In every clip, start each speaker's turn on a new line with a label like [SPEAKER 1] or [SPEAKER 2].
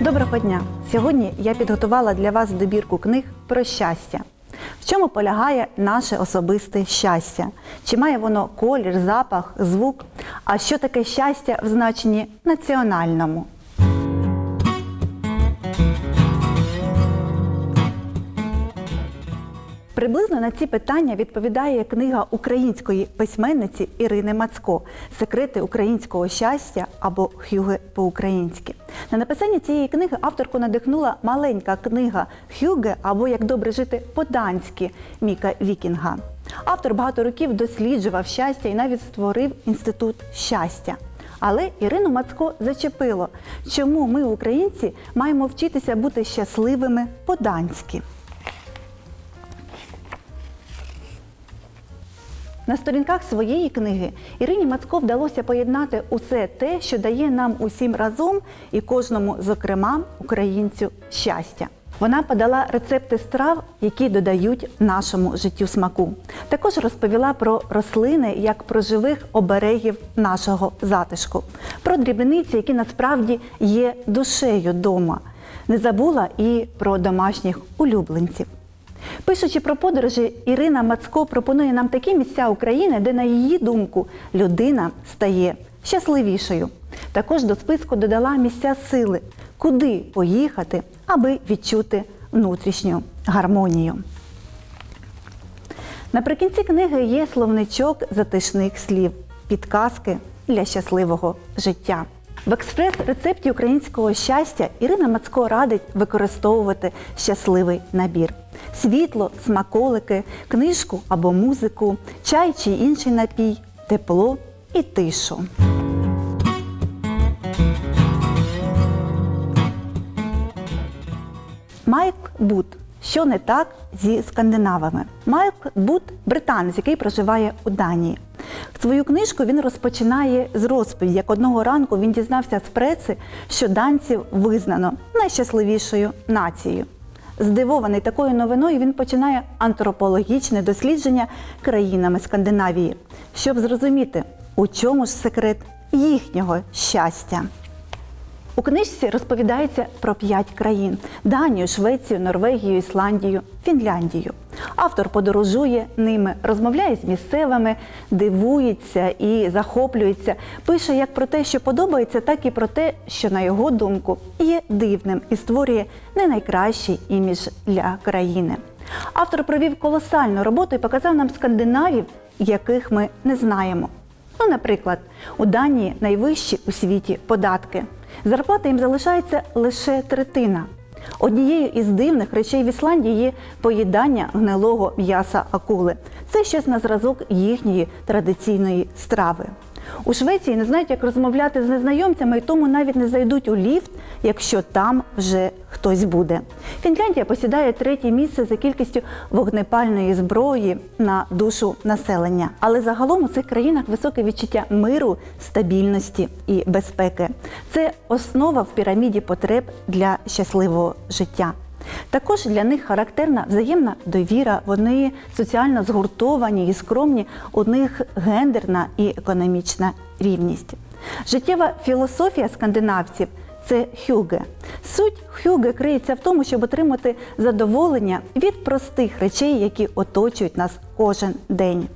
[SPEAKER 1] Доброго дня! Сьогодні я підготувала для вас добірку книг про щастя. В чому полягає наше особисте щастя? Чи має воно колір, запах, звук? А що таке щастя в значенні національному? Приблизно на ці питання відповідає книга української письменниці Ірини Мацко Секрети українського щастя або Хюге по-українськи. На написання цієї книги авторку надихнула маленька книга Хюге або Як добре жити по-данськи Міка Вікінга. Автор багато років досліджував щастя і навіть створив інститут щастя. Але Ірину Мацко зачепило, чому ми, українці, маємо вчитися бути щасливими по-данськи. На сторінках своєї книги Ірині Мацко вдалося поєднати усе те, що дає нам усім разом і кожному, зокрема, українцю щастя. Вона подала рецепти страв, які додають нашому життю смаку. Також розповіла про рослини як про живих оберегів нашого затишку, про дрібниці, які насправді є душею дома. Не забула і про домашніх улюбленців. Пишучи про подорожі, Ірина Мацко пропонує нам такі місця України, де, на її думку, людина стає щасливішою. Також до списку додала місця сили, куди поїхати, аби відчути внутрішню гармонію. Наприкінці книги є словничок затишних слів, підказки для щасливого життя. В експрес-рецепті українського щастя Ірина Мацко радить використовувати щасливий набір: світло, смаколики, книжку або музику, чай чи інший напій, тепло і тишу. Майк Бут. Що не так зі скандинавами? Майк Бут британець, який проживає у Данії. Свою книжку він розпочинає з розповіді, як одного ранку він дізнався з преси, що данців визнано найщасливішою нацією. Здивований такою новиною, він починає антропологічне дослідження країнами Скандинавії, щоб зрозуміти, у чому ж секрет їхнього щастя. У книжці розповідається про п'ять країн: Данію, Швецію, Норвегію, Ісландію, Фінляндію. Автор подорожує ними, розмовляє з місцевими, дивується і захоплюється. Пише як про те, що подобається, так і про те, що на його думку є дивним і створює не найкращий імідж для країни. Автор провів колосальну роботу і показав нам скандинавів, яких ми не знаємо. Ну, наприклад, у Данії найвищі у світі податки. Зарплата їм залишається лише третина. Однією із дивних речей в Ісландії є поїдання гнилого м'яса акули. Це щось на зразок їхньої традиційної страви. У Швеції не знають, як розмовляти з незнайомцями, і тому навіть не зайдуть у ліфт, якщо там вже хтось буде. Фінляндія посідає третє місце за кількістю вогнепальної зброї на душу населення. Але загалом у цих країнах високе відчуття миру, стабільності і безпеки. Це основа в піраміді потреб для щасливого життя. Також для них характерна взаємна довіра, вони соціально згуртовані і скромні, у них гендерна і економічна рівність. Життєва філософія скандинавців це хюге. Суть хюге криється в тому, щоб отримати задоволення від простих речей, які оточують нас кожен день.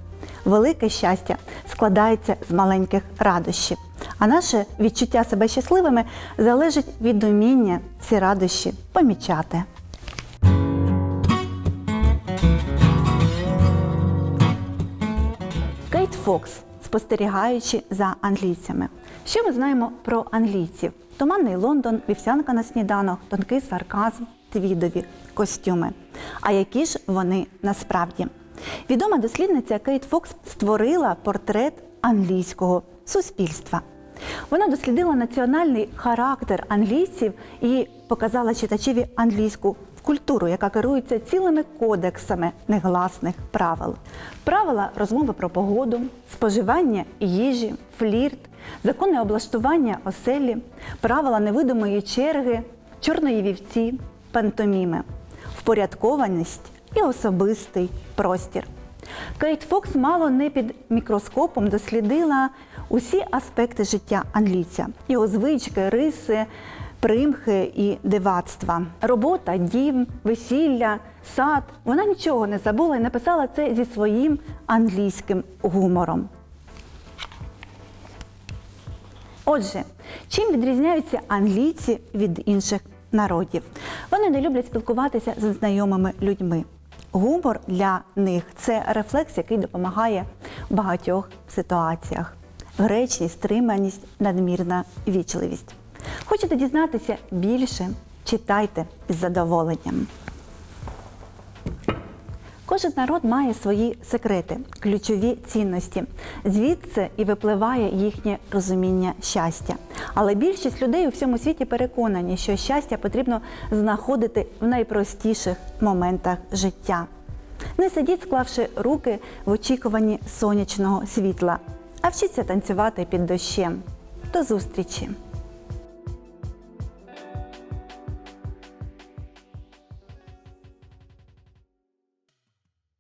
[SPEAKER 1] Велике щастя складається з маленьких радощів, а наше відчуття себе щасливими залежить від уміння ці радощі помічати. Фокс, спостерігаючи за англійцями. Що ми знаємо про англійців? Туманний Лондон, вівсянка на сніданок, тонкий сарказм, твідові костюми. А які ж вони насправді? Відома дослідниця Кейт Фокс створила портрет англійського суспільства. Вона дослідила національний характер англійців і показала читачеві англійську культуру, яка керується цілими кодексами негласних правил. Правила розмови про погоду, споживання їжі, флірт, законне облаштування оселі, правила невидимої черги, чорної вівці, пантоміми, впорядкованість і особистий простір. Кейт Фокс мало не під мікроскопом дослідила усі аспекти життя англійця, його звички, риси, примхи і дивацтва. Робота, дім, весілля, сад. Вона нічого не забула і написала це зі своїм англійським гумором. Отже, чим відрізняються англійці від інших народів? Вони не люблять спілкуватися з знайомими людьми. Гумор для них це рефлекс, який допомагає в багатьох ситуаціях. Гречність, стриманість, надмірна вічливість. Хочете дізнатися більше? Читайте із задоволенням. Кожен народ має свої секрети, ключові цінності. Звідси і випливає їхнє розуміння щастя. Але більшість людей у всьому світі переконані, що щастя потрібно знаходити в найпростіших моментах життя. Не сидіть, склавши руки в очікуванні сонячного світла, а вчіться танцювати під дощем. До зустрічі!